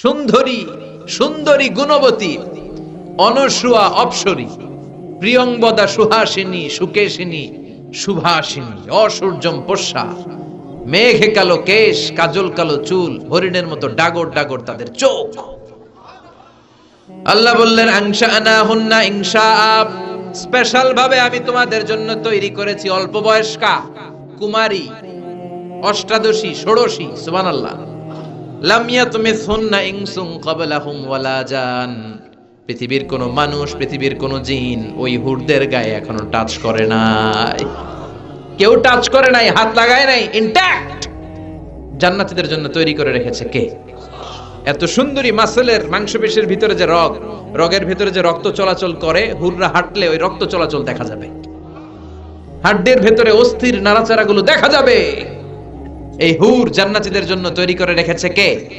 সুন্দরী সুন্দরী গুণবতী, অনসুয়া অপসরী প্রিয়ংবদা সুহাসিনী, সুকেশিনী, সুভাসিনী, অসূর্যম পোষা, মেঘে কালো কেশ, কাজল কালো চুল, হরিণের মতো ডাগর ডাগর তাদের চোখ। আল্লাহ বললেন, আংশা আনা হুন্না ইংসা আপ স্পেশাল ভাবে আমি তোমাদের জন্য তৈরি করেছি অল্প বয়স্কা, কুমারী, অষ্টাদশী, ষোড়শী, সুবহানাল্লাহ। পৃথিবীর কোন মানুষ, পৃথিবীর কোন জিন ওই হুরদের গায়ে এখনও টাচ করে নাই। কেউ টাচ করে নাই, হাত লাগায় নাই ইনট্যাক্ট জান্নাতীদের জন্য তৈরি করে রেখেছে কে? এত সুন্দরী মাসেলের মাংসপেশির ভিতরে যে রগ, রগের ভিতরে যে রক্ত চলাচল করে, হুররা হাঁটলে ওই রক্ত চলাচল দেখা যাবে। হাড্ডির ভেতরে অস্থির নাড়াচাড়াগুলো দেখা যাবে। এই হুর জান্নাতীদের জন্য তৈরি করে রেখেছে কে?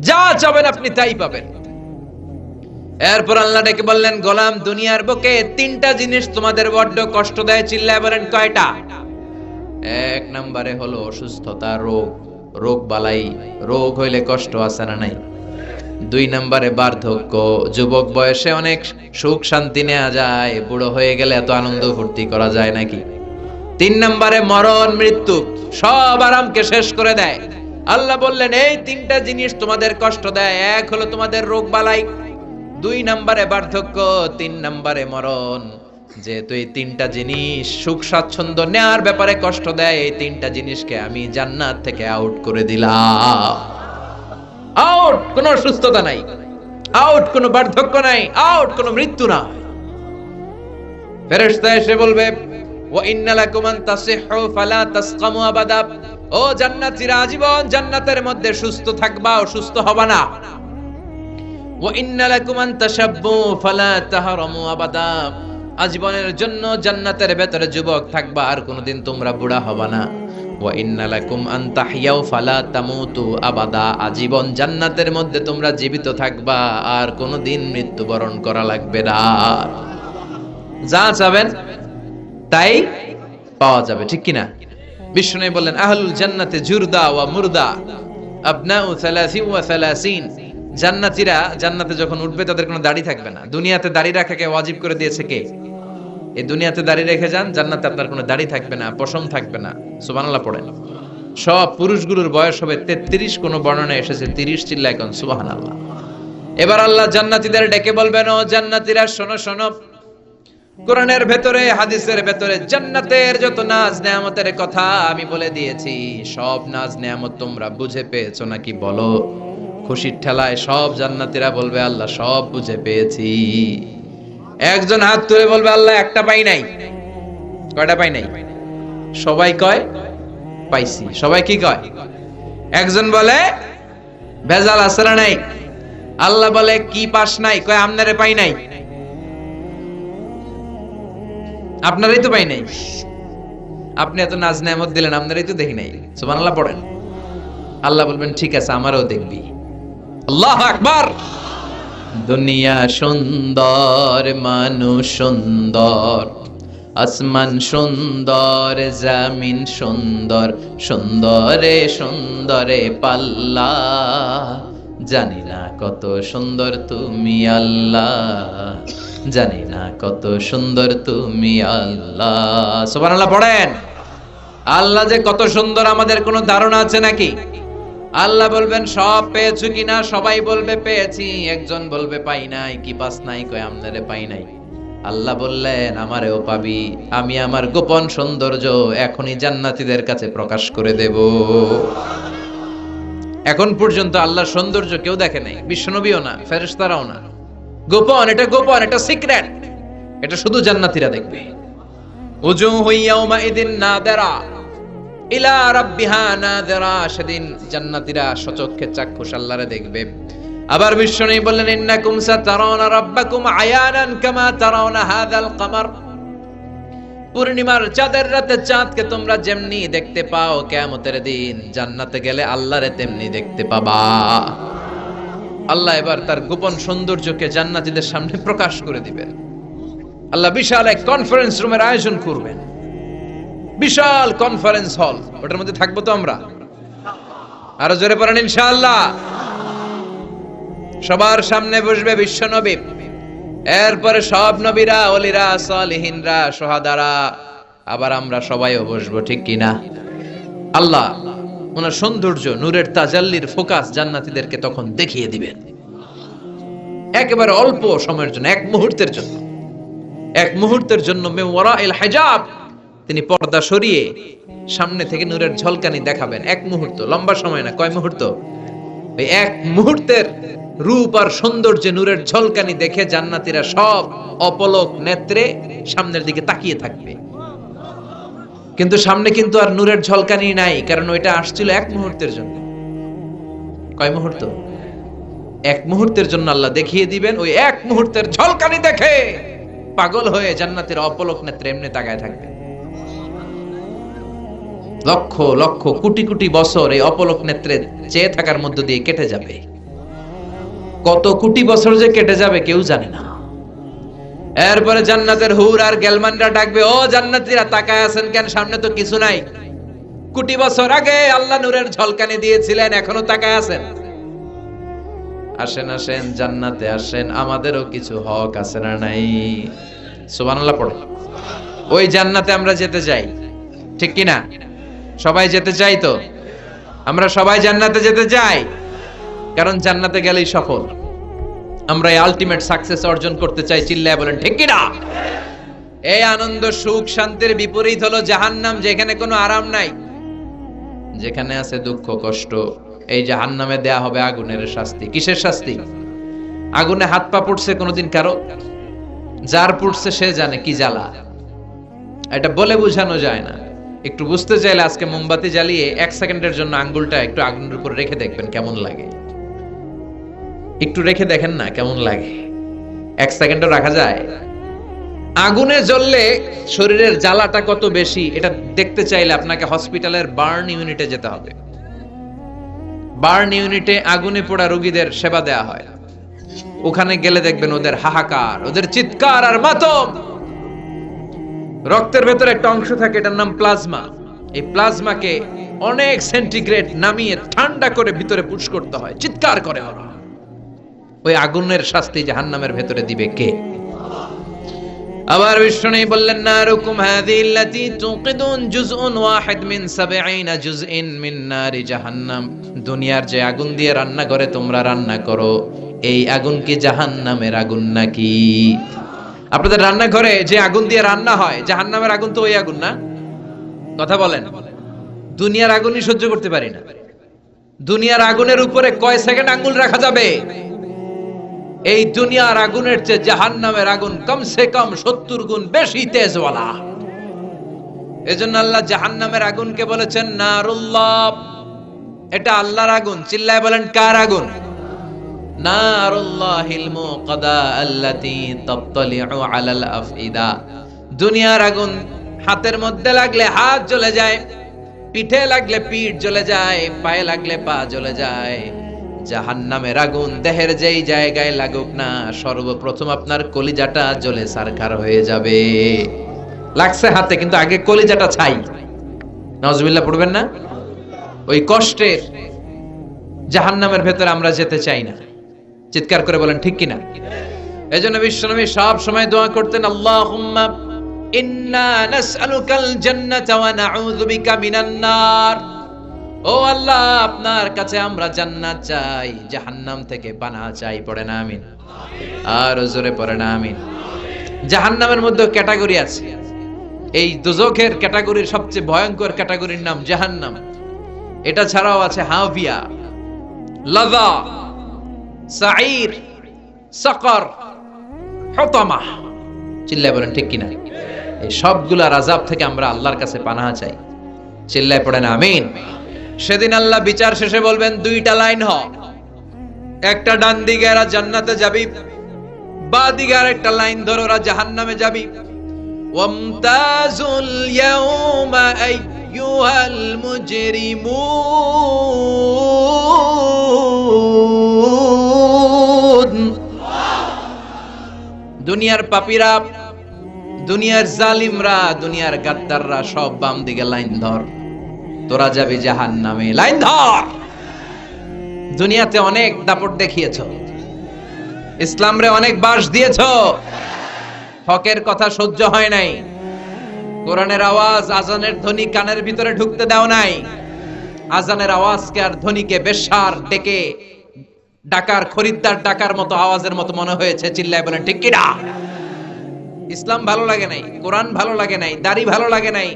যা চাবেন আপনি তাই পাবেন। এরপর আল্লাহ ডেকে বললেন, গোলাম, দুনিয়ার বুকে তিনটা জিনিস তোমাদের বড্ড কষ্ট দেয়, চিল্লায় বলেন, কয়টা? এক নম্বরে হলো অসুস্থতা, রোগ রোগ বালাই, রোগ হইলে কষ্ট আছে না নাই। দুই নম্বরে বার্ধক্য, যুবক বয়সে অনেক সুখ শান্তি নেওয়া যায়, বুড়ো হয়ে গেলে এত আনন্দ ফুর্তি করা যায় নাকি? তিন নম্বরে মরণ, মৃত্যু, সব আরামকে শেষ করে দেয়। আল্লাহ বললেন, এই তিনটা জিনিস তোমাদের কষ্ট দেয়। এক হলো তোমাদের রোগ বালাই। দুই নম্বরে বার্ধক্য, তিন নম্বরে মরণ। যেহেতু এই তিনটা জিনিস সুখ, স্বাচ্ছন্দ্য নেওয়ার ব্যাপারে কষ্ট দেয়, এই তিনটা জিনিসকে আমি জান্নাত থেকে আউট করে দিলাম। আউট কোনো অসুস্থতা নাই। আউট কোনো বার্ধক্য নাই। আউট কোনো মৃত্যু না ফেরেশতা এসে বলবে ও আজীবন জান্নাতের মধ্যে সুস্থ থাকবা আবাদা। আজীবনের জন্য জান্নাতের ভেতরে যুবক থাকবা, আর কোনোদিন তোমরা বুড়া হবা না। ফালা আবাদা। আজীবন জান্নাতের মধ্যে তোমরা জীবিত থাকবা, আর কোনোদিন মৃত্যুবরণ করা লাগবে না। যা চাবেন তাই পাওয়া যাবে, ঠিক কিনা? বিষ্ণু বললেন, আহলুল জান্নাতে জুরদা ওয়া মুরদা, আবনাউ সালাসি ওয়া সালাসিন। জান্নাতীরা জান্নাতে যখন উঠবে, তাদের কোনো দাড়ি থাকবে না। দুনিয়াতে দাড়ি রাখাকে ওয়াজিব করে দিয়েছে কে? এই দুনিয়াতে দাড়ি রেখে যান, জান্নাতে আপনার কোনো দাড়ি থাকবে না, পশম থাকবে না। সুবহানাল্লাহ পড়েন। সব পুরুষগুলোর বয়স হবে তেত্রিশ, কোন বর্ণনা এসেছে তিরিশ চিল্লা এখন সুবহানাল্লাহ। এবার আল্লাহ জান্নাতীদের ডেকে বলবেন, ও জান্নাতীরা, শোনো শোনো কোরআনের ভেতরে, হাদিসের ভেতরে জান্নাতের যত নাজ নেয়ামতের কথা আমি বলে দিয়েছি, সব নাজ নেয়ামত তোমরা বুঝে পেয়েছ নাকি বলো? খুশির ঠেলায় সব জান্নাতীরা বলবে, আল্লাহ সব বুঝে পেয়েছি। একজন হাত তুলে বলবে, আল্লাহ একটা পাই নাই। কয়টা পাই নাই? সবাই কয়? পাইছি। সবাই কি কয়? একজন বলে, ভেজাল আসরা নাই? আল্লাহ বলে, কি পাস নাই? কয়, আমনারে পাই নাই? আপনারাই তো পাই নাই। আপনি এত নাজ নেয়ামত দিলেন, আপনারাই তো দেখি নাই। সুবহানাল্লাহ পড়েন। আল্লাহ বলবেন, ঠিক আছে, আমারও দেখবি। আল্লাহ আকবার। দুনিয়া সুন্দর, মানুষ সুন্দর, আসমান সুন্দর, জামিন সুন্দর, সুন্দরে সুন্দরে পাল্লা। জানি না কত সুন্দর তুমি আল্লাহ। জানি না কত সুন্দর তুমি আল্লাহ। সুবহানাল্লাহ, পড়েন। আল্লাহ যে কত সুন্দর, আমাদের কোনো ধারণা আছে নাকি? আল্লাহ বলবেন, সব পেয়েছ কিনা? সবাই বলবে, পেয়েছি। একজন বলবে, পাই নাই। কি পাস নাই? কয়, আমনারে পাই নাই। আল্লাহ বললেন, আমারেও পাবি। আমি আমার গোপন সৌন্দর্য এখনই জান্নাতীদের কাছে প্রকাশ করে দেব। এখন পর্যন্ত আল্লাহর সৌন্দর্য কেউ দেখে নাই, বিশ্বনবীও না, ফেরেশতারাও না। গোপন, এটা গোপন, এটা সিক্রেট। এটা শুধু জান্নাতীরা দেখবে। উজু নাদেরা সেদিন জান্নাতীরা সচক্ষে চাক্ষুষ দেখবে। আবার বললেন কামা হাযাল কামার। পূর্ণিমার চাঁদের রাতে চাঁদকে তোমরা যেমনি দেখতে পাও কিয়ামতের দিন, জান্নাতে গেলে আল্লাহরে তেমনি দেখতে পাবা। আল্লাহ এবার তার গোপন সৌন্দর্যকে জান্নাতীদের সামনে প্রকাশ করে দিবেন আল্লাহ বিশাল এক কনফারেন্স রুমের আয়োজন করবেন। বিশাল কনফারেন্স হল ওটার মধ্যে থাকব তো আমরা? আরও জোরে পড়েন ইনশাআল্লাহ। সবার সামনে বসবে বিশ্ব নবী এরপরে সব নবীরা অলিরা সালিহিনরা, সোহাদারা, আবার আমরা সবাইও বসবো, ঠিক কিনা আল্লাহ ওনার সৌন্দর্য, নূরের তাজাল্লির ফোকাস জান্নাতীদেরকে তখন দেখিয়ে দিবেন। একেবারে অল্প সময়ের জন্য, এক মুহূর্তের জন্য। এক মুহূর্তের জন্য মেওয়ারা এল হেজাব, তিনি পর্দা সরিয়ে সামনে থেকে নূরের ঝলকানি দেখাবেন। এক মুহূর্ত, লম্বা সময় না, কয় মুহূর্ত? এক মুহূর্তের রূপ আর সৌন্দর্যে নূরের ঝলকানি দেখে জান্নাতীরা সব অপলক নেত্রে সামনের দিকে তাকিয়ে থাকবে। কিন্তু সামনে কিন্তু আর নূরের ঝলকানি নাই, কারণ ওইটা আসছিল এক মুহূর্তের জন্য। কয় মুহূর্ত? এক মুহূর্তের জন্য আল্লাহ দেখিয়ে দিবেন, ওই এক মুহূর্তের ঝলকানি দেখে পাগল হয়ে জান্নাতের অপলক নেত্রে এমনি তাকায় থাকবে। লক্ষ লক্ষ কোটি কোটি বছর এই অপলক নেত্রে চেয়ে থাকার মধ্য দিয়ে কেটে যাবে। কত কোটি বছর যে কেটে যাবে কেউ জানে না। এরপরে জান্নাতের হুর আর গেলমানরা ডাকবে, ও জান্নাতীরা, তাকায় আছেন কেন? সামনে তো কিছু নাই। কোটি বছর আগে আল্লাহ নূরের ঝলকানি দিয়েছিলেন, এখনও তাকায় আছেন। আসেন আসেন, জান্নাতে আসেন, আমাদেরও কিছু হক আছে না নাই? সুবহানাল্লাহ পড়ো। ওই জান্নাতে আমরা যেতে চাই, ঠিক কি না সবাই যেতে চাই তো? আমরা সবাই জান্নাতে যেতে চাই? কারণ জান্নাতে গেলেই সফল। আমরা এই আলটিমেট সাকসেস অর্জন করতে চাই, চিল্লায় বলেন, ঠিক কি না এই আনন্দ, সুখ, শান্তির বিপরীত হলো জাহান্নাম, যেখানে কোনো আরাম নাই। যেখানে আছে দুঃখ, কষ্ট, এই জাহান্নামে দেয়া হবে আগুনের শাস্তি। কিসের শাস্তি? আগুনে হাত পা পড়ছে কোনোদিন কারও? যার পড়ছে সে জানে কি জ্বালা। এটা বলে বোঝানো যায় না। একটু বুঝতে চাইলে আজকে মোমবাতি জ্বালিয়ে এক সেকেন্ডের জন্য আঙ্গুলটা একটু আগুনের উপর রেখে দেখবেন কেমন লাগে। একটু রেখে দেখেন না কেমন লাগে। এক সেকেন্ডও রাখা যায়। আগুনে জ্বললে শরীরের জ্বালাটা কত বেশি, এটা দেখতে চাইলে আপনাকে হসপিটালের বার্ন ইউনিটে যেতে হবে। বার্ন ইউনিটে আগুনে পোড়া রোগীদের সেবা দেয়া হয়। ওখানে গেলে দেখবেন ওদের হাহাকার, ওদের চিৎকার আর মাতম। রক্তের ভেতরে একটা অংশ থাকে, এটার নাম প্লাজমা। এই প্লাজমাকে অনেক সেন্টিগ্রেড নামিয়ে ঠান্ডা করে ভিতরে পুশ করতে হয়, চিৎকার করে ওরা। ওই আগুনের শাস্তি জাহান্নামের ভেতরে দিবে কে? আবার বিষ্ণু বললেন, না রুকুম হাদিল্লাতি তুকিদুন জুজউন ওয়াহিদ মিন 70 জুজইন মিন নারি জাহান্নাম। দুনিয়ার যে আগুন দিয়ে রান্না করে, তোমরা রান্না করো। এই আগুন কি জাহান্নামের আগুন নাকি? আপনাদের রান্নাঘরে যে আগুন দিয়ে রান্না হয়, জাহান্নামের আগুন তো ওই আগুন না? কথা বলেন। দুনিয়ার আগুনই সহ্য করতে পারি না। দুনিয়ার আগুনের উপরে কয় সেকেন্ড আঙ্গুল রাখা যাবে? এই দুনিয়ার আগুনের চেয়ে জাহান্নামের আগুন কমসে কম সত্তর গুণ বেশি তেজওয়ালা। এজন্য আল্লাহ জাহান্নামের আগুনকে বলেছেন, নারুল্লাহ। এটা আল্লাহর আগুন। চিল্লায় বলেন, কার আগুন? নারুল্লাহিল মুকাদা আল্লাতী তাত্তালিউ আলাল আফইদা। দুনিয়ার আগুন হাতের মধ্যে লাগলে হাত জ্বলে যায়, পিঠে লাগলে পিঠ জ্বলে যায়, পায়ে লাগলে পা জ্বলে যায়। জাহান্নামের আগুন দেহের যেই জায়গায় লাগুক না, সর্বপ্রথম আপনার কলিজাটা জ্বলে সারখার হয়ে যাবে। লাগছে হাতে, কিন্তু আগে কলিজাটা ছাই। নজবিল্লা পড়বেন না? ওই কষ্টের জাহান্নামের ভেতরে আমরা যেতে চাই না। চিৎকার করে বলেন, ঠিক কিনা? এই জন্য বিশ্বনবী সব সময় দোয়া করতেন, আল্লাহুম্মা ইন্না নাসআলুকাল জান্নাতা ওয়া নাউযু বিকা মিনান নার। ও আল্লাহ, আপনার কাছে আমরা জান্নাত চাই, জাহান্নাম থেকে পানাহ চাই, পড়ে না, আমিন। আর জোরে পড়ে না, আমিন। জাহান্নামের মধ্যে ক্যাটাগরি আছে। এই দুজখের ক্যাটাগরির সবচেয়ে ভয়ঙ্কর ক্যাটাগরির নাম জাহান্নাম। এটা ছাড়াও আছে হাভিয়া, লাযা, সাঈর, সাকর, হতামা। চিল্লায় বলেন, ঠিক কিনা? এই সবগুলা রাজাব থেকে আমরা আল্লাহর কাছে পানাহা চাই। চিল্লায় পড়েন আমিন। সেদিন আল্লাহ বিচার শেষে বলবেন, দুইটা লাইন হ। একটা ডান দিকে এরা জান্নাতে যাবি, বা দিকে আর একটা লাইন ধরো, ওরা যাবি। ইয়াউমা আইয়ুহাল মুজরিমুন। দুনিয়ার পাপীরা, দুনিয়ার জালিমরা, দুনিয়ার গাদ্দাররা সব বাম দিকে লাইন ধর। তোরা যাবি জাহান নামে লাইন ধর! দুনিয়াতে অনেক দাপট দেখিয়েছ। ইসলাম রে অনেক বাস দিয়েছ। হকের কথা সহ্য হয় নাই। কোরআনের আওয়াজ আজানের ধ্বনি কানের ভিতরে ঢুকতে দাও নাই। আজানের আওয়াজকে আর ধ্বনিকে বেশার ডেকে ডাকার, খরিদ্দার ডাকার মতো আওয়াজের মতো মনে হয়েছে, চিল্লায় বলেন, ঠিক কিনা ইসলাম ভালো লাগে নাই, কোরআন ভালো লাগে নাই, দাড়ি ভালো লাগে নাই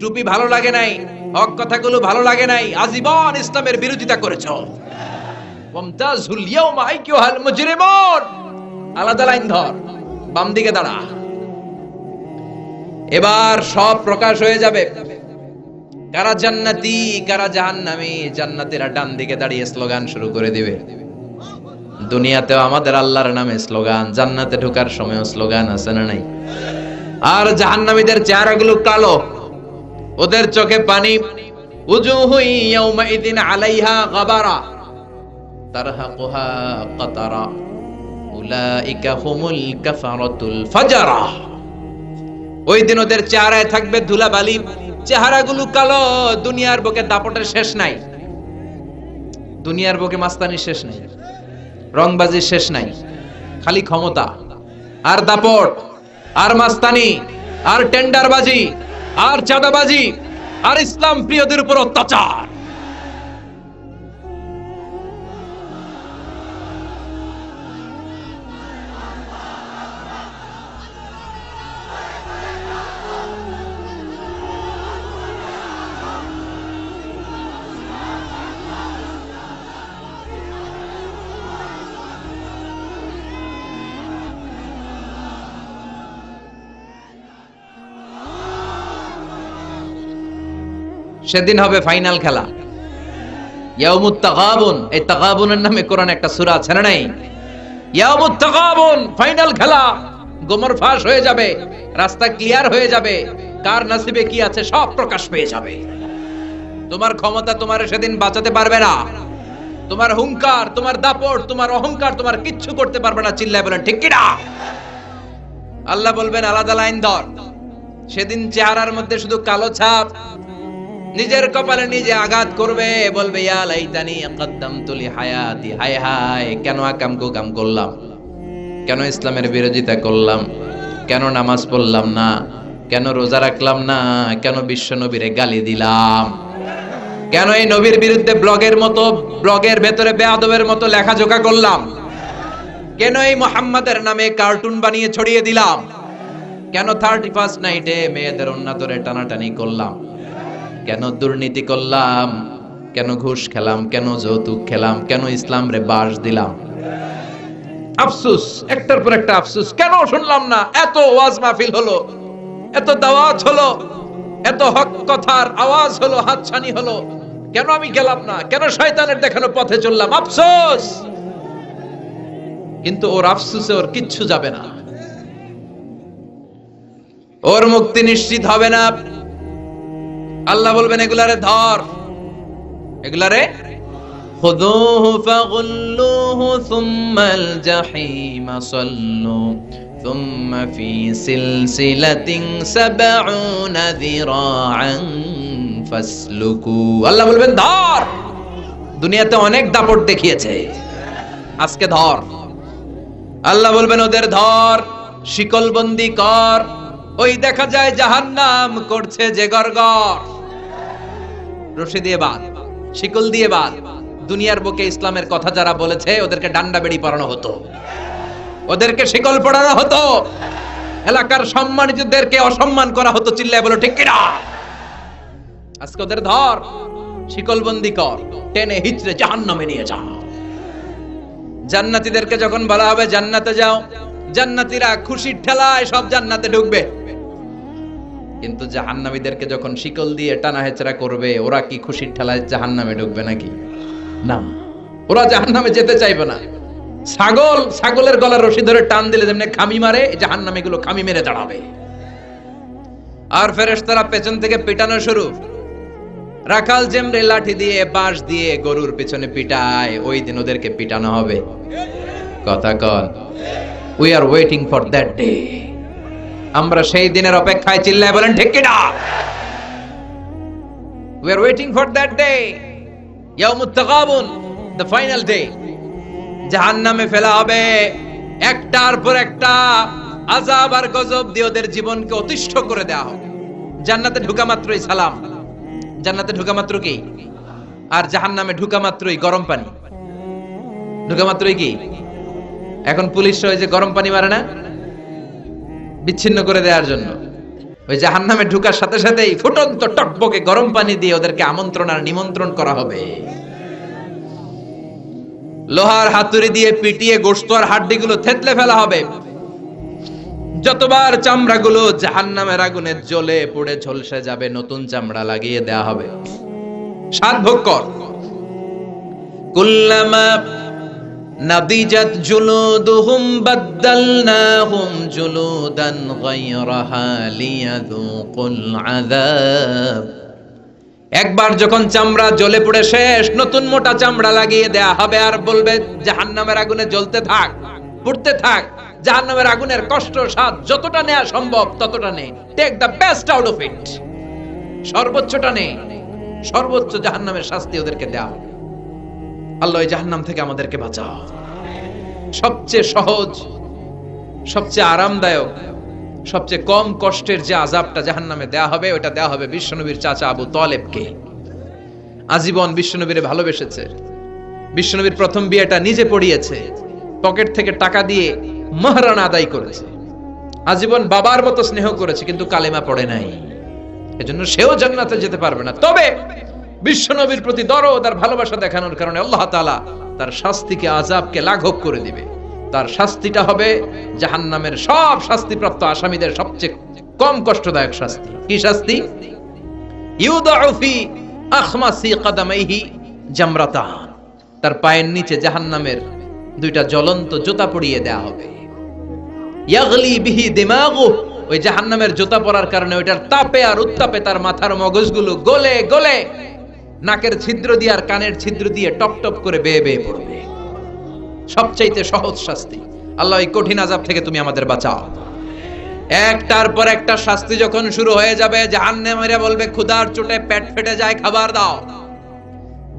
টুপি ভালো লাগে নাই, হক কথাগুলো ভালো লাগে নাই, আজীবন ইসলামের বিরোধিতা করেছ। আলাদা লাইন ধর, বাম দিকে দাঁড়া। এবার সব প্রকাশ হয়ে যাবে। কারা জান্নাতি, কারা জাহান্নামী, জান্নাতীরা ডান দিকে দাঁড়িয়ে স্লোগান শুরু করে দিবে। দুনিয়াতেও আমাদের আল্লাহর নামে স্লোগান, জান্নাতে ঢোকার সময়ও স্লোগান আছে না নাই? আর জাহান্নামীদের চেহারাগুলো কালো। ওদের চোখে পানি। ওই দিন ওদের চেহারায় থাকবে চেহারাগুলো কালো, দুনিয়ার বুকে দাপটের শেষ নাই। দুনিয়ার বুকে মাস্তানি শেষ নাই। রংবাজির শেষ নাই। খালি ক্ষমতা। আর দাপট, আর মাস্তানি, আর টেন্ডারবাজি। আর চাঁদাবাজি আর ইসলাম প্রিয়দের উপর অত্যাচার। সেদিন হবে ফাইনাল খেলা। তোমার ক্ষমতা তোমার সেদিন বাঁচাতে পারবে না। তোমার হুঙ্কার তোমার দাপট, তোমার অহংকার, তোমার কিচ্ছু করতে পারবে না, চিল্লায় বলেন ঠিক কিনা আল্লাহ বলবেন, আলাদা লাইন ধর। সেদিন চেহারার মধ্যে শুধু কালো ছাপ নিজের কপালে নিজে আঘাত করবে, বলবে, ইয়া লাইতানি কদ্দামতু লি হায়াতি হায় হায়, কেন আকাম কুকাম করলাম? কেন ইসলামের বিরোধিতা করলাম? কেন নামাজ পড়লাম না? কেন রোজা রাখলাম না? কেন বিশ্ব নবীরে গালি দিলাম? কেন এই নবীর বিরুদ্ধে ব্লগের মতো, ব্লগের ভেতরে বেয়াদবের মতো লেখাজোকা করলাম? কেন এই মোহাম্মদের নামে কার্টুন বানিয়ে ছড়িয়ে দিলাম? কেন থার্টি ফার্স্ট নাইটে মেয়েদের অন্যাতরে টানাটানি করলাম? কেন দুর্নীতি করলাম? কেন ঘুষ খেলাম? কেন যৌতুক খেলাম? কেন ইসলাম রে বাস দিলাম? আফসুস, একটার পর একটা আফসুস। কেন শুনলাম না? এত ওয়াজ মাহফিল হলো, এত দাওয়াত হলো, এত হক কথার আওয়াজ হলো, হাতছানি হলো। কেন আমি গেলাম না? কেন শয়তানের দেখানো পথে চললাম? আফসোস! কিন্তু ওর আফসুসে ওর কিচ্ছু যাবে না। ওর মুক্তি নিশ্চিত হবে না। আল্লাহ বলবেন এগুলারে ধর এগুলারে خذوه فغلوه ثم الجحيم صلوا ثم في سلسلة سبعون ذراعا فاسلكوا আল্লাহ বলবেন ধর দুনিয়াতে অনেক দাপট দেখিয়েছে আজকে ধর আল্লাহ বলবেন ওদের ধর শিকলবন্দি কর ওই দেখা যায় জাহান্নাম করছে যে গরগর রশি দিয়ে বাদ শিকল দিয়ে বাদ দুনিয়ার বুকে ইসলামের কথা যারা বলেছে, ওদেরকে ডান্ডা বেড়ি পরানো হতো। ওদেরকে শিকল পড়ানো হতো। এলাকার সম্মানিতদেরকে অসম্মান করা হতো চিল্লায় বলো, ঠিক কিনা? আজকে ওদের ধর, শিকলবন্দি কর, টেনে হিচড়ে জাহান্নামে নিয়ে যা। জান্নাতীদেরকে যখন বলা হবে, জান্নাতে যাও। জান্নাতীরা খুশির ঠেলায় সব জান্নাতে ঢুকবে। কিন্তু জাহান্নামীদেরকে যখন শিকল দিয়ে টানা হেচড়া করবে, ওরা কি খুশির ঠেলায় জাহান্নামে ঢুকবে নাকি? না। ওরা জাহান্নামে যেতে চাইবে না। ছাগল, ছাগলের গলার রশি ধরে টান দিলে যেমনি খামি মারে জাহান্নামে গুলো খামি মেরে দাঁড়াবে। আর ফেরেশতারা পেছন থেকে পিটানো শুরু। রাখাল জেমরে লাঠি দিয়ে, বাঁশ দিয়ে গরুর পেছনে পিটায়, ওই দিন ওদেরকে পিটানো হবে। কথা কন। We are waiting for that day আমরা সেই দিনের অপেক্ষায় চিল্লায় বলেন, ঠিক কিনা? We are waiting for that day ইয়াউমুত তাগাবুন দ্য ফাইনাল ডে জাহান্নামে ফেলা হবে। একটার পর একটা আজাব আর গজব দিয়ে ওদের জীবনকে অতিষ্ঠ করে দেওয়া হবে। জান্নাতে ঢুকা মাত্রই সালাম। জান্নাতে ঢুকা মাত্র কি? আর জাহান্নামে ঢুকা মাত্রই গরম পানি। ঢুকা মাত্রই কি? এখন পুলিশ ওই যে গরম পানি মারে না? বিচ্ছিন্ন করে দেওয়ার জন্য। ওই জাহান্নামে ঢুকার সাথে সাথেই ফুটন্ত টকবকে গরম পানি দিয়ে ওদেরকে আমন্ত্রণ আর নিমন্ত্রণ করা হবে। লোহার হাতুড়ি দিয়ে পিটিয়ে গোস্ত আর হাড্ডিগুলো থেতলে ফেলা হবে। যতবার চামড়াগুলো জাহান্নামের আগুনে জ্বলে পুড়ে ঝলসে যাবে, নতুন চামড়া লাগিয়ে দেয়া হবে। সাত ভোগ কর। কুল্লামা নাদিজাত জুলুদুহুম বাদদালনাহুম জুলুদান গায়রাহা লিয়াযুকুল আযাব। একবার যখন চামড়া জ্বলে পড়ে শেষ, নতুন মোটা চামড়া লাগিয়ে দেয়া হবে আর বলবে, জাহান্নামের আগুনে জ্বলতে থাক, পড়তে থাক। জাহান্নামের আগুনের কষ্ট, স্বাদ যতটা নেওয়া সম্ভব ততটা নে। Take the best out of it সর্বোচ্চটা নে। সর্বোচ্চ জাহান্নামের শাস্তি ওদেরকে দেওয়া আল্লাহ জাহান্নাম থেকে আমাদেরকে বাঁচাও। সবচেয়ে সহজ, সবচেয়ে আরামদায়ক, সবচেয়ে কম কষ্টের যে আজাবটা জাহান্নামে দেয়া হবে, ওটা দেয়া হবে বিশ্বনবীর চাচা আবু তলেবকে। আজীবন বিশ্বনবীরে ভালোবেসেছে। বিশ্বনবীর প্রথম বিয়েটা নিজে পড়িয়েছে। পকেট থেকে টাকা দিয়ে মহারানা আদায় করেছে। আজীবন বাবার মতো স্নেহ করেছে, কিন্তু কালেমা পড়ে নাই। এজন্য সেও জান্নাতে যেতে পারবে না। তবে বিশ্বনবীর প্রতি দরদ আর ভালোবাসা দেখানোর কারণে আল্লাহ তাআলা তার শাস্তিকে আজাবকে লাঘব করে দিবে। তার শাস্তিটা হবে জাহান্নামের সব শাস্তিপ্রাপ্ত আসামিদের সবচেয়ে কম কষ্টদায়ক শাস্তি। কি শাস্তি? তার পায়ের নিচে জাহান্নামের দুইটা জ্বলন্ত জুতা পরিয়ে দেয়া হবে। ইয়াগলি বিহি দিমাগু। ওই জাহান্নামের কারণে ওইটার তাপে আর উত্তাপে তার মাথার মগজগুলো গলে গলে নাকের ছিদ্র দিয়ে আর কানের ছিদ্র দিয়ে টপ টপ করে বেয়ে বেয়ে পড়বে। সবচাইতে সহজ শাস্তি। আল্লাহ এই কঠিন আজাব থেকে তুমি আমাদের বাঁচাও। একটার পর একটা শাস্তি যখন শুরু হয়ে যাবে জাহান্নামীরা বলবে, ক্ষুধার চোটে পেট ফেটে যায়, খাবার দাও।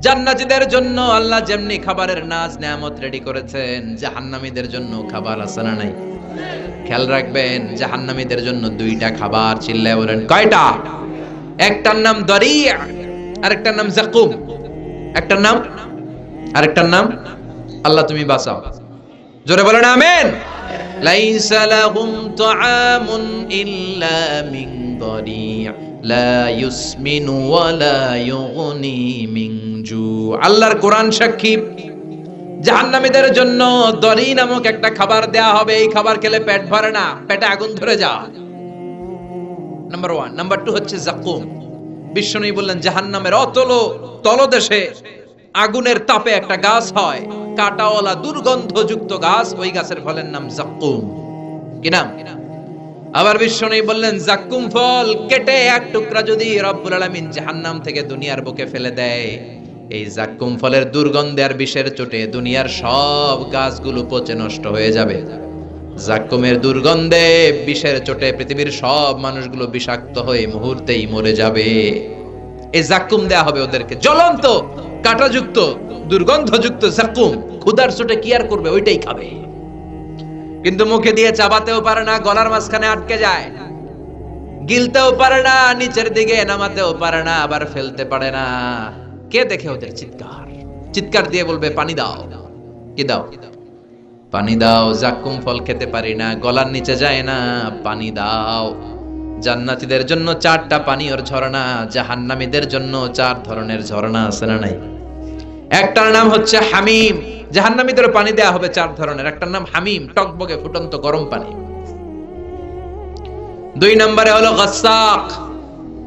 জান্নাতীদের জন্য আল্লাহ যেমনি খাবারের নাজ, নেয়ামত রেডি করেছেন, জাহান্নামীদের জন্য খাবার আছে না নাই? খেয়াল রাখবেন, জাহান্নামীদের জন্য দুইটা খাবার চিল্লায় বলেন, কয়টা? একটার নাম দরিয়া। আরেকটার নাম জাকুম। একটার নাম? আরেকটার নাম? আল্লাহ তুমি বাঁচাও। জোরে বলেন আমেন। মিন মিন আল্লাহর কোরআন সাক্ষী। জাহান্নামীদের জন্য দরি নামক একটা খাবার দেয়া হবে। এই খাবার খেলে পেট ভরে না। পেটে আগুন ধরে যা নাম্বার ওয়ান নাম্বার টু হচ্ছে জাকুম। বিশ্বনবী বললেন, জাহান্নামের অতল তলদেশে আগুনের তাপে একটা গাছ হয়। কাটাওয়ালা দুর্গন্ধযুক্ত গাছ, ওই গাছের ফলের নাম জাক্কুম। কি নাম? আবার বিশ্বনবী বললেন, জাক্কুম ফল কেটে এক টুকরা যদি রব্বুল আলামিন জাহান্নাম থেকে দুনিয়ার বুকে ফেলে দেয়, এই জাক্কুম ফলের দুর্গন্ধে আর বিষের চোটে দুনিয়ার সব গাছগুলো পচে নষ্ট হয়ে যাবে। জাক্কুমের দুর্গন্ধে বিষের চোটে পৃথিবীর সব মানুষগুলো বিষাক্ত হয়ে মুহূর্তেই মরে যাবে। এই জাক্কুম দেয়া হবে ওদেরকে। জ্বলন্ত, কাঁটাযুক্ত, দুর্গন্ধযুক্ত জাক্কুম। ক্ষুধার চোটে কি আর করবে? ওইটাই খাবে। কিন্তু মুখে দিয়ে চাবাতেও পারে না, গলার মাঝখানে আটকে যায়। গিলতেও পারে না, নিচের দিকে নামাতেও পারে না, আবার ফেলতে পারে না। কে দেখে ওদের চিৎকার? চিৎকার দিয়ে বলবে, পানি দাও। কি দাও? পানি দাও জাক্কুম ফল খেতে পারি না, গলার নিচে যায় না, পানি দাও। জান্নাতীদের জন্য চারটা পানি পানীয়র ঝর্ণা, জাহান্নামীদের জন্য চার ধরনের ঝর্ণা, আছে না নাই? একটার নাম হচ্ছে হামিম। জাহান্নামীদের পানি দেয়া হবে চার ধরনের। একটার নাম হামিম, টকবগে ফুটন্ত গরম পানি। দুই নম্বরে হলো গাসাক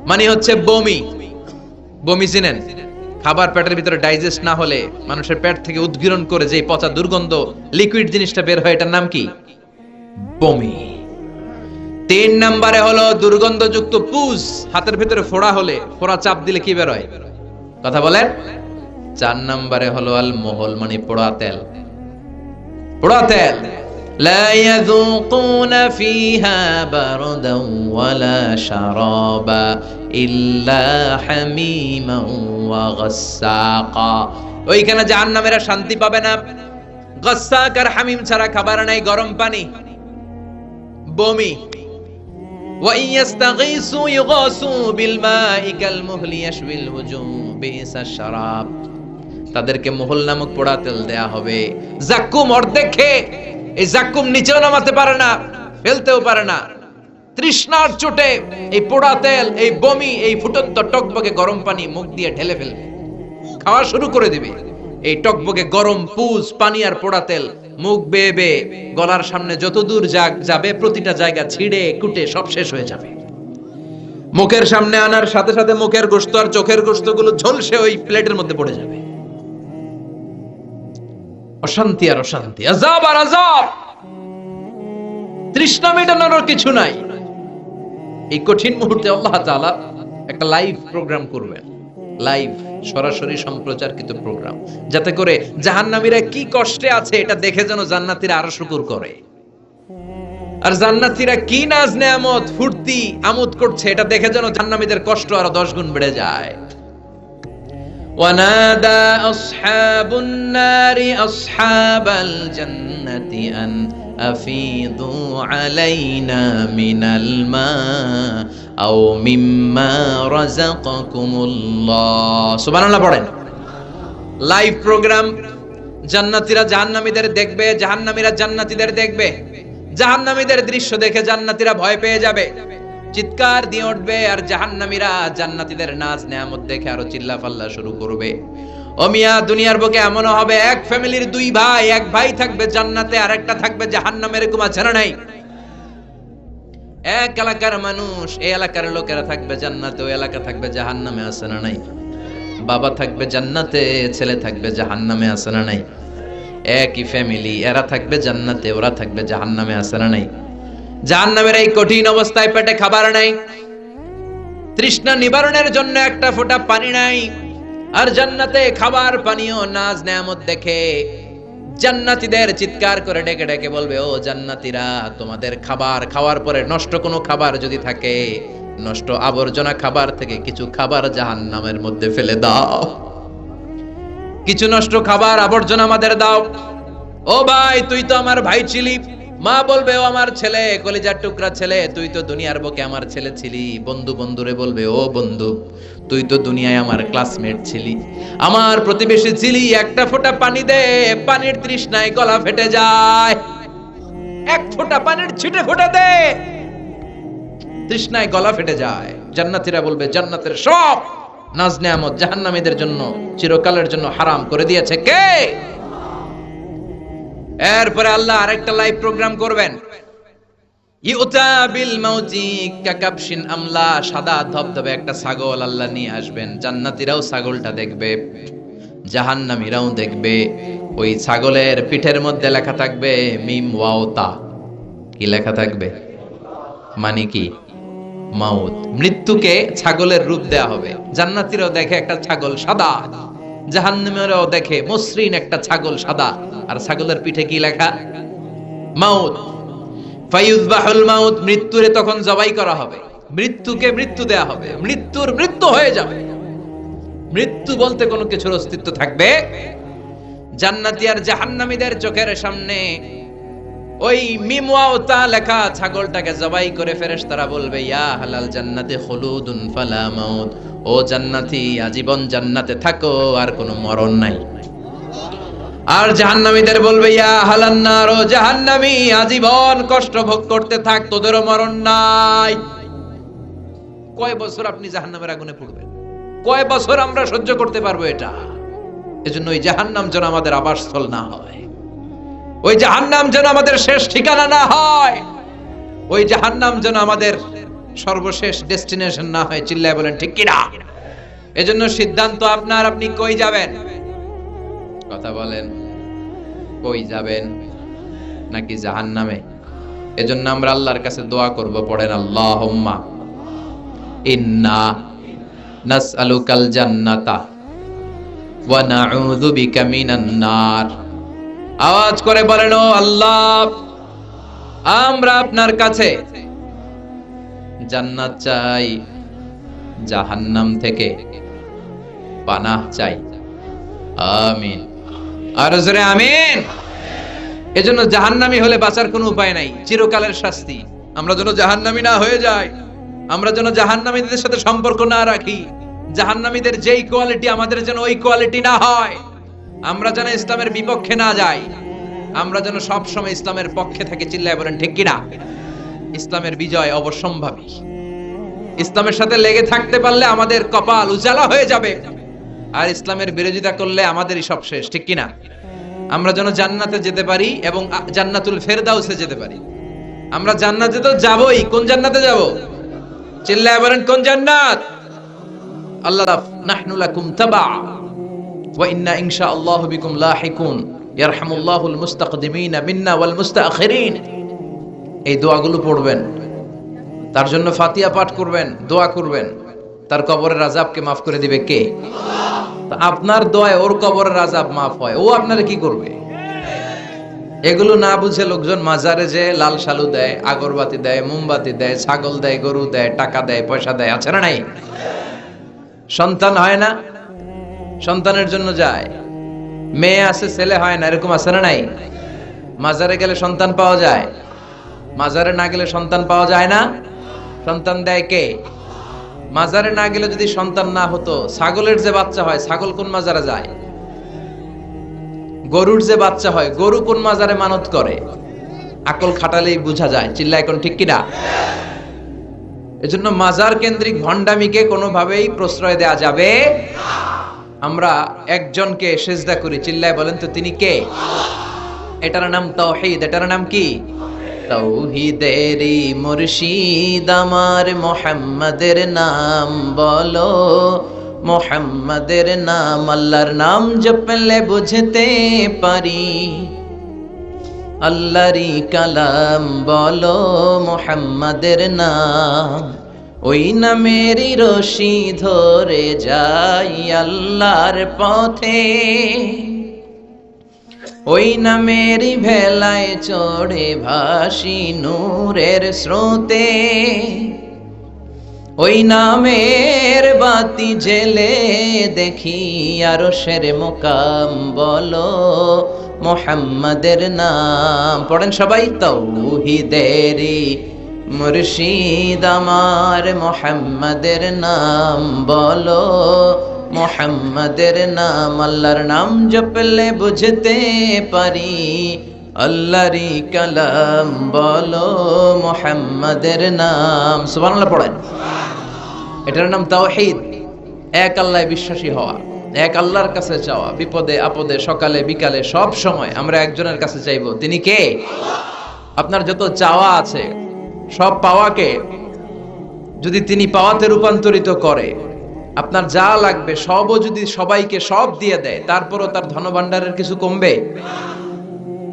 মানে হচ্ছে বমি। বমি চিনেন? খাবার পেটের ভিতরে ডাইজেস্ট না হলে মানুষের পেট থেকে উদ্গীরণ করে যে পচা দুর্গন্ধ লিকুইড জিনিসটা বের হয় এটার নাম কি বমি তিন নম্বরে হলো দুর্গন্ধযুক্ত পুজ হাতের ভিতরে ফোড়া হলে ফোড়া চাপ দিলে কি বের হয় কথা বলেন চার নম্বরে হলো আল মোহল মানে পোড়া তেল পোড়া তেল لا يذوقون فيها بردا ولا شرابا إلا حميما وغساقا ওইখানে জাহান্নামেরা শান্তি পাবে না গসাক আর হামিম ছাড়া খাবার নাই গরম পানি বমি وإن يستغيثوا يغاثوا بالماء كالمهل يشوي الوجوه بئس الشراب তাদেরকে মোহল নামক পোড়া তেল দেয়া হবে জাক্কুম অর্ধেক খেয়ে এই জাক্কুম নিচেও নামাতে পারে না ফেলতেও পারে না তৃষ্ণার চোটে এই পোড়া তেল, এই বমি, এই ফুটন্ত টকবকে গরম পানি মুখ দিয়ে ঢেলে ফেলবে। খাওয়া শুরু করে দিবে। এই টকবকে গরম পুজ, পানি আর পোড়া তেল মুখ বেয়ে বেয়ে গলার সামনে যত দূর যাক যাবে, প্রতিটা জায়গা ছিঁড়ে কুটে সব শেষ হয়ে যাবে। মুখের সামনে আনার সাথে সাথে মুখের গোস্ত আর চোখের গোস্তগুলো ঝলসে ওই প্লেটের মধ্যে পড়ে যাবে। অশান্তি আর অশান্তি আজাব আর আজাব তৃষ্ণা মেটানোর কিছু নাই। এই কঠিন মুহূর্তে আল্লাহ তালা একটা লাইভ প্রোগ্রাম করবেন। লাইভ সরাসরি সম্প্রচারকৃত প্রোগ্রাম যাতে করে জাহান্নামীরা কি কষ্টে আছে এটা দেখে যেন জান্নাতিরা আরও শুকুর করে। আর জান্নাতিরা কি নাজ নেয়ামত, ফুর্তি, আমোদ করছে এটা দেখে যেন জাহান্নামীদের কষ্ট আরও দশ গুণ বেড়ে যায়। ওয়ানাদা আসহাবুন নারি আসহাবাল জান্নাতি আন أفيضوا علينا من الماء أو مما رزقكم الله سبحان الله পড়েন লাইভ প্রোগ্রাম জান্নাতীরা জাহান্নামীদের দেখবে জাহান্নামীরা জান্নাতীদের দেখবে জাহান্নামীদের দৃশ্য দেখে জান্নাতীরা ভয় পেয়ে যাবে চিৎকার দিয়ে উঠবে আর জাহান্নামীরা জান্নাতীদের নাচ নেয়ামত দেখে আরো চিল্লা ফাল্লা শুরু করবে ও মিয়া দুনিয়ার বুকে এমনও হবে, এক ফ্যামিলির দুই ভাই, এক ভাই থাকবে জান্নাতে আর একটা থাকবে জাহান্নামে, এরকম আছে না নাই? এক এলাকার মানুষ, এই এলাকার লোকেরা থাকবে জান্নাতে, ওই এলাকা থাকবে জাহান্নামে, আছে না নাই? বাবা থাকবে জান্নাতে, ছেলে থাকবে জাহান্নামে, আছে না নাই? একই ফ্যামিলি, এরা থাকবে জান্নাতে, ওরা থাকবে জাহান্নামে, আছে না নাই? জাহান্নামের এই কঠিন অবস্থায় পেটে খাবার নাই। তৃষ্ণা নিবারণের জন্য একটা ফোঁটা পানি নাই। আর জান্নাতে খাবার, পানীয়, নাজ, নেয়ামত দেখে জান্নাতীদের চিৎকার করে ডেকে ডেকে বলবে, ও জান্নাতীরা, তোমাদের খাবার খাওয়ার পরে নষ্ট কোনো খাবার যদি থাকে, নষ্ট আবর্জনা খাবার থেকে কিছু খাবার জাহান্নামের মধ্যে ফেলে দাও। কিছু নষ্ট খাবার, আবর্জনা আমাদের দাও। ও ভাই, তুই তো আমার ভাই ছিলি। মা বলবে, ও আমার ছেলে, কলিজার টুকরা ছেলে, তুই তো দুনিয়ার বুকে আমার ছেলে ছিলি। বন্ধু বন্ধুরে বলবে, ও বন্ধু, তুই তো দুনিয়ায় আমার ক্লাসমেট ছিলি। আমার প্রতিবেশী ছিলি, একটা ফোঁটা পানি দে, পানির তৃষ্ণায় গলা ফেটে যায়। এক ফোঁটা পানির ছিটে ফোঁটা দে, তৃষ্ণায় গলা ফেটে যায়। জান্নাতীরা বলবে, জান্নাতের সব নাজ নেয়ামত জাহান্নামীদের জন্য, চিরকালের জন্য হারাম করে দিয়েছে কে? এরপরে আল্লাহ আরেকটা লাইভ প্রোগ্রাম করবেন। আমলা, সাদা ধবধবে একটা ছাগল আল্লাহ নিয়ে আসবেন। জান্নাতীরাও ছাগলটা দেখবে, জাহান্নামীরাও দেখবে, ওই ছাগলের পিঠের মধ্যে লেখা থাকবে, মিম ওয়াওতা কি লেখা থাকবে? মানে কি? মাউত। মৃত্যুকে ছাগলের রূপ দেয়া হবে। জান্নাতীরাও দেখে একটা ছাগল সাদা। জাহান্নামেরাও দেখে মসৃণ একটা ছাগল সাদা। আর ছাগলের পিঠে কি লেখা? মাউত। ফায়ুযবাহুল মাউত, মৃত্যুরে তখন জবাই করা হবে। মৃত্যুকে মৃত্যু দেয়া হবে। মৃত্যুর মৃত্যু হয়ে যাবে। মৃত্যু বলতে কোনো কিছুর অস্তিত্ব থাকবে? জান্নাতি আর জাহান্নামীদের চোখের সামনে ওই মিমওয়াওতা লেখা ছাগলটাকে জবাই করে ফেরেশতারা বলবে, ইয়া হালাল জান্নাতে খুলুদুন ফালা মাউত। ও জান্নাতি, আজীবন জান্নাতে থাকো, আর কোনো মরণ নাই। আর জাহান্নামীদের বলবে, ইয়া হালান্নার ও আজীবন কষ্ট ভোগ করতে থাক, তোদেরও মরণ নাই। কয় বছর আপনি জাহান্নামের আগুনে পড়বেন? কয় বছর আমরা সহ্য করতে পারব এটা? এজন্য ওই জাহান্নাম যেন আমাদের আবাসস্থল না হয়। ওই জাহান্নাম যেন আমাদের শেষ ঠিকানা না হয়। ওই জাহান্নাম যেন আমাদের সর্বশেষ ডেস্টিনেশন না হয়, চিল্লায় বলেন, ঠিক কিনা? এজন্য সিদ্ধান্ত আপনার, আপনি কই যাবেন? কথা বলেন, কই যাবেন? নাকি জাহান্নামে? এজন্য আমরা আল্লাহর কাছে দোয়া করব, পড়েন, আল্লাহুম্মা ইন্না নাসআলুকাল জান্নাতা ওয়া নাউযু বিকা মিনান নার। আওয়াজ করে বলেন আল্লাহ, আমরা আপনার কাছে জান্নাত চাই, জাহান্নাম থেকে পানাহ চাই। আমিন। আর জোরে আমিন। এজন্য জাহান্নামি হলে বাঁচার কোনো উপায় নাই, চিরকালের শাস্তি। আমরা যেন জাহান্নামি না হয়ে যাই, আমরা যেন জাহান্নামীদের সাথে সম্পর্ক না রাখি। জাহান্নামীদের যেই কোয়ালিটি, আমাদের যেন ওই কোয়ালিটি না হয়। আমরা যেন ইসলামের বিপক্ষে না যাই, আমরা যেন সব সময় ইসলামের পক্ষে থাকি, চিল্লায় বলেন, ঠিক কিনা? ইসলামের বিজয় অবশ্যম্ভাবী। ইসলামের সাথে লেগে থাকতে পারলে আমাদের কপাল উজালা হয়ে যাবে। আর ইসলামের বিরোধিতা করলে আমাদেরই সব শেষ, ঠিক কিনা? আমরা যেন জান্নাতে যেতে পারি এবং জান্নাতুল ফেরদাউসে যেতে পারি। আমরা জান্নাতে তো যাবই, কোন জান্নাতে যাব? চিল্লায় বলেন, কোন জান্নাত? আল্লাহ নাহনু লাকুম তাবা। ওয়া ইন্না ইনশাআল্লাহ বিকুম লাহিকুন ইয়ারহামুল্লাহুল মুস্তাকদিমিনা মিন্না ওয়াল মুস্তাখিরিন এই দোয়াগুলো পড়বেন। তার জন্য ফাতিহা পাঠ করবেন, দোয়া করবেন। তার কবরের আযাবকে মাফ করে দিবে কে? আপনার দোয়ায় ওর কবরের আযাব মাফ হয়। ও আপনারে কি করবে? এগুলো না বুঝে লোকজন মাজারে যে লাল সালু দেয়, আগরবাতি দেয়, মোমবাতি দেয়, ছাগল দেয়, গরু দেয়, টাকা দেয়, পয়সা দেয়, আছে না নাই? সন্তান হয় না? সন্তানের জন্য যায়। মেয়ে আছে, ছেলে হয় না, এরকম আছে না নাই? মাজারে গেলে সন্তান পাওয়া যায়। মাজারে না গেলে সন্তান পাওয়া যায় না। সন্তান দেয় কে? মাজারে না গেলে যদি সন্তান না হতো, ছাগলের যে বাচ্চা হয়, ছাগল কোন মাজারে যায়? গরুর যে বাচ্চা হয়, গরু কোন মাজারে মানত করে? আকল খাটালেই বোঝা যায় চিল্লা এখন ঠিক কিনা? এজন্য মাজার কেন্দ্রিক ভণ্ডামিকে কোনোভাবেই প্রশ্রয় দেয়া যাবে আমরা একজনকে সেজদা করি, চিল্লায় বলেন তো তিনি কে? এটার নাম তাওহীদ, এটার নাম কি? তাওহীদেরই মুর্শিদ আমার মোহাম্মদের নাম বলো, মোহাম্মদের নাম আল্লাহর নাম জপলে বুঝতে পারি। আল্লাহরই কালাম বলো, মোহাম্মদের নাম ওই নামেরই রশি ধরে যাই আল্লাহর পথে। ওই নামেরই ভেলায় চড়ে ভাসি নূরের স্রোতে। ওই নামের বাতি জেলে দেখি আরও সের মোকাম বলো, মোহাম্মদের নাম। পড়েন সবাই তৌহিদেরি মুর্শিদ আমার মোহাম্মদের নাম বলো, মোহাম্মদের নাম আল্লাহর নাম জপলে বুঝতে পারি। আল্লাহরই কালাম বলো, মোহাম্মদের নাম। সুবহানাল্লাহ পড়েন। এটার নাম তাওহীদ। এক আল্লাহ বিশ্বাসী হওয়া, এক আল্লাহর কাছে চাওয়া বিপদে, আপদে, সকালে, বিকালে, সব সময় আমরা একজনের কাছে চাইব। তিনি কে? আপনার যত চাওয়া আছে সব পাওয়াকে যদি তিনি পাওয়াতে রূপান্তরিত করে, আপনার যা লাগবে সবও যদি সবাইকে সব দিয়ে দেয়, তারপরও তার ধনভাণ্ডারের কিছু কমবে?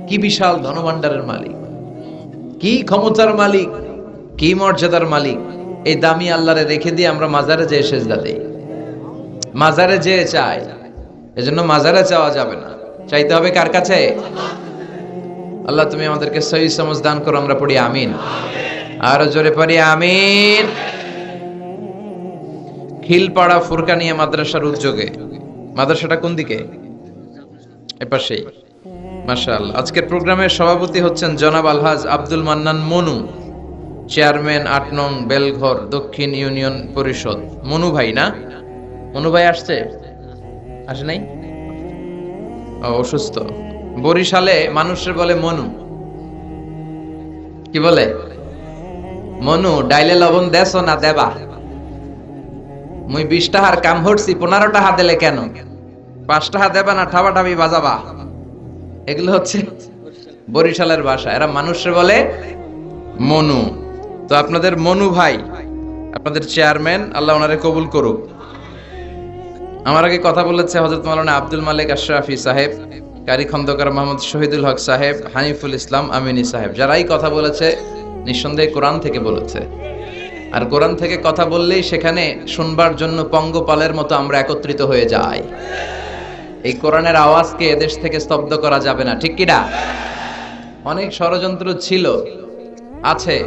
কি বিশাল ধনভাণ্ডারের মালিক? কি ক্ষমতার মালিক? কি মর্যাদার মালিক? এই দামি আল্লাহরে রেখে দিয়ে আমরা মাজারে যেয়ে সেজদা দেই। মাজারে যেয়ে চাই। এজন্য মাজারে চাওয়া যাবে না। চাইতে হবে কার কাছে? আল্লাহ তুমি আমাদেরকে সহি সমজ দান করো, আমরা পড়ি আমিন। আরও জোরে পারি আমিন। খিলপাড়া ফুরকানিয়া মাদ্রাসার উদ্যোগে। মাদ্রাসাটা কোন দিকে? এপাশেই মাশাল আজকের প্রোগ্রামের সভাপতি হচ্ছেন জনাব আলহাজ আব্দুল মান্নান মনু, চেয়ারম্যান আট নং বেলঘর দক্ষিণ ইউনিয়ন পরিষদ। মনু ভাই না? মনু ভাই আসছে? আসে নাই? অসুস্থ। বরিশালে মানুষের বলে মনু। কি বলে? মনু, ডাইলে লবণ দেছো না দেবা? মুই বিশ টাহার কাম হরছি পনেরো টাকা দিলে কেন? পাঁচ টাকা দেবা না ঠাবা ঠাবি বাজাবা? এগুলো হচ্ছে বরিশালের ভাষা। এরা মানুষের বলে মনু। তো আপনাদের মনু ভাই, আপনাদের চেয়ারম্যান, আল্লাহ ওনারে কবুল করুক। আমার আগে কথা বলেছে হজরত মালানা আব্দুল মালিক আশরাফি সাহেব, কারি খন্দকার মোহাম্মদ শহীদুল হক সাহেব, হানিফুল ইসলাম আমিনী সাহেব। যারাই কথা বলেছে নিঃসন্দেহে কোরআন থেকে বলেছে। আর কোরআন থেকে কথা বললেই সেখানে শুনবার জন্য পঙ্গপালের মতো আমরা একত্রিত হয়ে যাই। এই কোরআনের আওয়াজকে এদেশ থেকে স্তব্ধ করা যাবে না, ঠিক কিনা? অনেক ষড়যন্ত্র ছিল, আছে,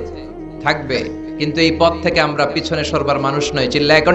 থাকবে, কিন্তু এই পথ থেকে আমরা পিছনে সরবার মানুষ নয় চিল্লা এখন